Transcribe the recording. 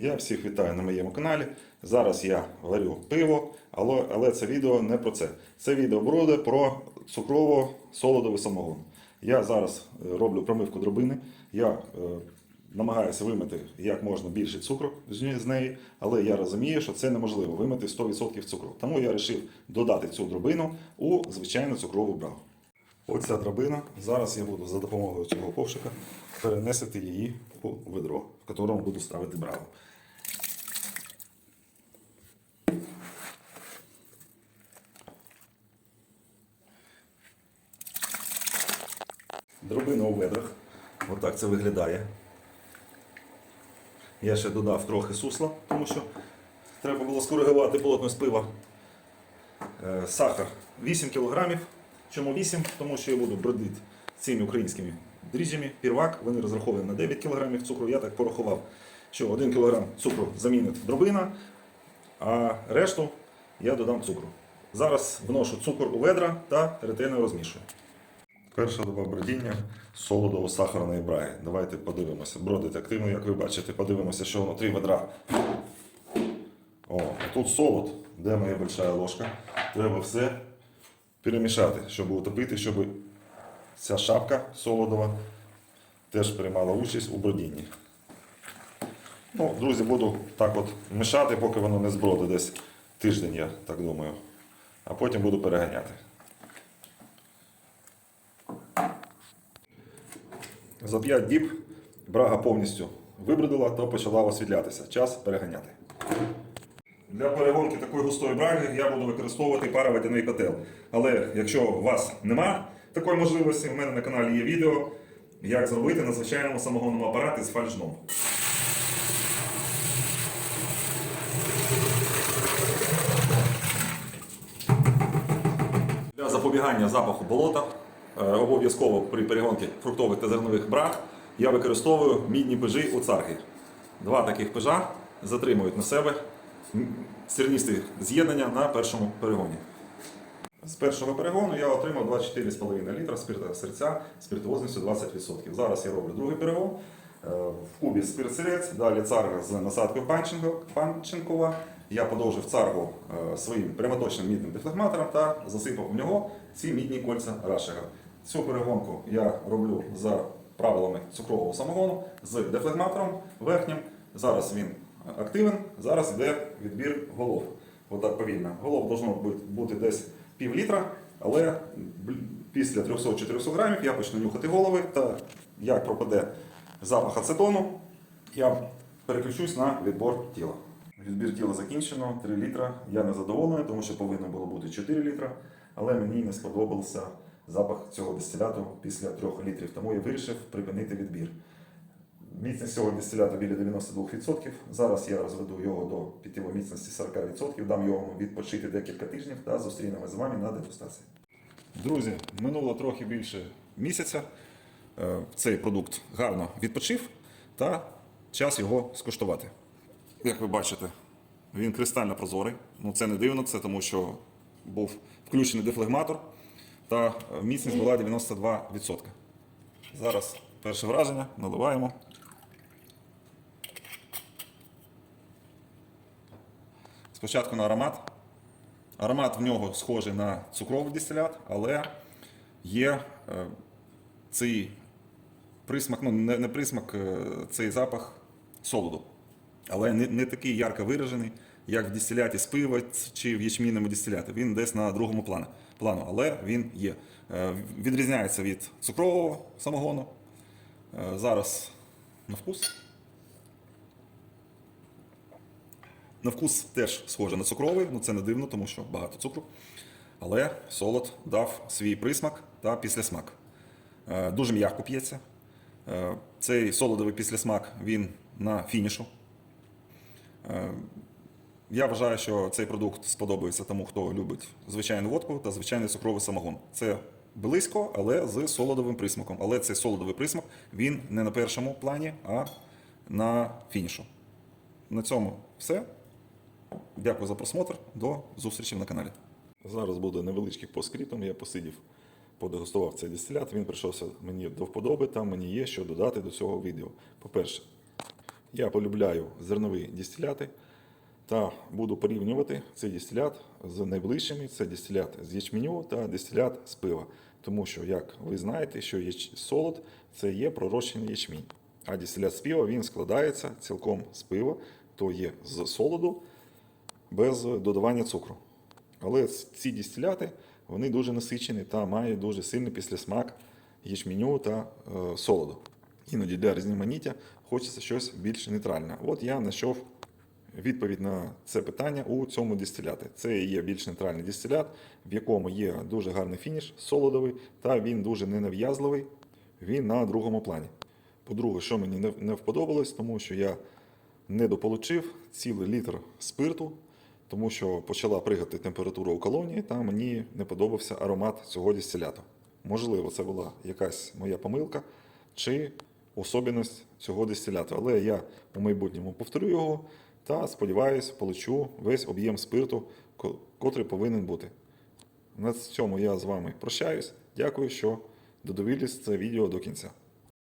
Я всіх вітаю на моєму каналі. Зараз я варю пиво, але, але це відео не про це. Це відео буде про цукрово-солодовий самогон. Я зараз е, роблю промивку дробини. Я е, намагаюся вимити як можна більше цукру з неї, але я розумію, що це неможливо вимити 100% цукру. Тому я вирішив додати цю дробину у звичайну цукрову брагу. Оця драбина. Зараз я буду за допомогою цього ковшика перенести її у ведро, в якому буду ставити брагу. Дробина у ведрах. Отак це виглядає. Я ще додав трохи сусла, тому що треба було скоригувати плотність пива. Е, Сахар 8 кг. Чому 8? Тому що я буду бродити цими українськими дріжджами. Пірвак, вони розраховані на 9 кг цукру. Я так порахував, що 1 кг цукру замінить дробина, а решту я додам цукру. Зараз вношу цукор у ведра та ретельно розмішую. Перша доба бродіння солодово-сахарної браги. Давайте подивимося. Бродить активно, як ви бачите, подивимося, що внутрі ведра. О, тут солод. Де моя большая ложка? Треба все перемішати, щоб утопити, щоб ця шапка солодова теж приймала участь у бродінні. Ну, друзі, буду так от мішати, поки воно не збродить десь тиждень, я так думаю. А потім буду переганяти. За 5 діб брага повністю вибродила та почала освітлятися. Час переганяти. Для перегонки такої густої браги я буду використовувати пароводяний котел. Але якщо у вас нема такої можливості, у мене на каналі є відео, як зробити на звичайному самогонному апараті з фальшном. Для запобігання запаху болота е, обов'язково при перегонці фруктових та зернових браг я використовую мідні пижі у царги. Два таких пижа затримують на себе м, з'єднання на першому перегоні. З першого перегону я отримав 24,5 літра спирта серця спиртовозністю 20%. Зараз я роблю другий перегон. Е, В кубі спирт сирець, далі царга з насадкою Панченко- Панченкова. Я подовжив царгу е, своїм прямоточним мідним дефлегматором та засипав в нього ці мідні кольця Рашега. Цю перегонку я роблю за правилами цукрового самогону з дефлегматором верхнім. Зараз він активен, зараз йде відбір голов. Отак повільно. Голов должно бути- десь пів літра, але після 300-400 грамів я почну нюхати голови та як пропаде запах ацетону, я переключусь на відбор тіла. Відбір тіла закінчено, 3 літра. Я не задоволений, тому що повинно було бути 4 літра, але мені не сподобався запах цього дистиляту після 3 літрів, тому я вирішив припинити відбір. Міцність цього дистиляту біля 92%. Зараз я розведу його до пітєвої міцності 40%, дам йому відпочити декілька тижнів та зустрінемося з вами на дегустації. Друзі, минуло трохи більше місяця. Е, Цей продукт гарно відпочив та час його скуштувати. Як ви бачите, він кристально прозорий. Ну це не дивно, це тому що був включений дефлегматор та міцність була 92%. Зараз перше враження наливаємо. Спочатку на аромат. Аромат в нього схожий на цукровий дистилят, але є е, цей присмак, ну не, не присмак, е, цей запах солоду. Але не, не такий ярко виражений, як в дистиляті з пива чи в ячмінному дистиляті. Він десь на другому плані, плану, але він є. Е, Відрізняється від цукрового самогону. Зараз на вкус. На вкус теж схоже на цукровий, ну це не дивно, тому що багато цукру. Але солод дав свій присмак та післясмак. Е, Дуже м'яко п'ється. Е, Цей солодовий післясмак він на фінішу. Е, Я вважаю, що цей продукт сподобається тому, хто любить звичайну водку та звичайний цукровий самогон. Це близько, але з солодовим присмаком. Але цей солодовий присмак він не на першому плані, а на фінішу. На цьому все. Дякую за просмотр. До зустрічі на каналі. Зараз буде невеличкий поскрітом. Я посидів, подегустував цей дистилят. Він прийшовся мені до вподоби, там мені є що додати до цього відео. По-перше, Я полюбляю зернові дистиляти та буду порівнювати цей дистилят з найближчими. Це дистилят з ячменю та дистилят з пива. Тому що, як ви знаєте, що яч... солод це є пророщений ячмінь. А дистилят з пива він складається цілком з пива, то є з солоду без додавання цукру. Але ці дистиляти вони дуже насичені та мають дуже сильний післясмак ячменю та е, солоду. Іноді для різноманіття хочеться щось більш нейтральне. От я знайшов відповідь на це питання у цьому дистиляті. Це є більш нейтральний дистилят, в якому є дуже гарний фініш, солодовий, та він дуже ненав'язливий, він на другому плані. По-друге, що мені не, не вподобалось, тому що я недополучив цілий літр спирту, тому що почала пригати температура у колонії, та мені не подобався аромат цього дистиляту. Можливо, це була якась моя помилка чи особливість цього дистиляту. Але я у майбутньому повторю його та сподіваюся, получу весь об'єм спирту, котрий повинен бути. На цьому я з вами прощаюсь. Дякую, що додивились це відео до кінця.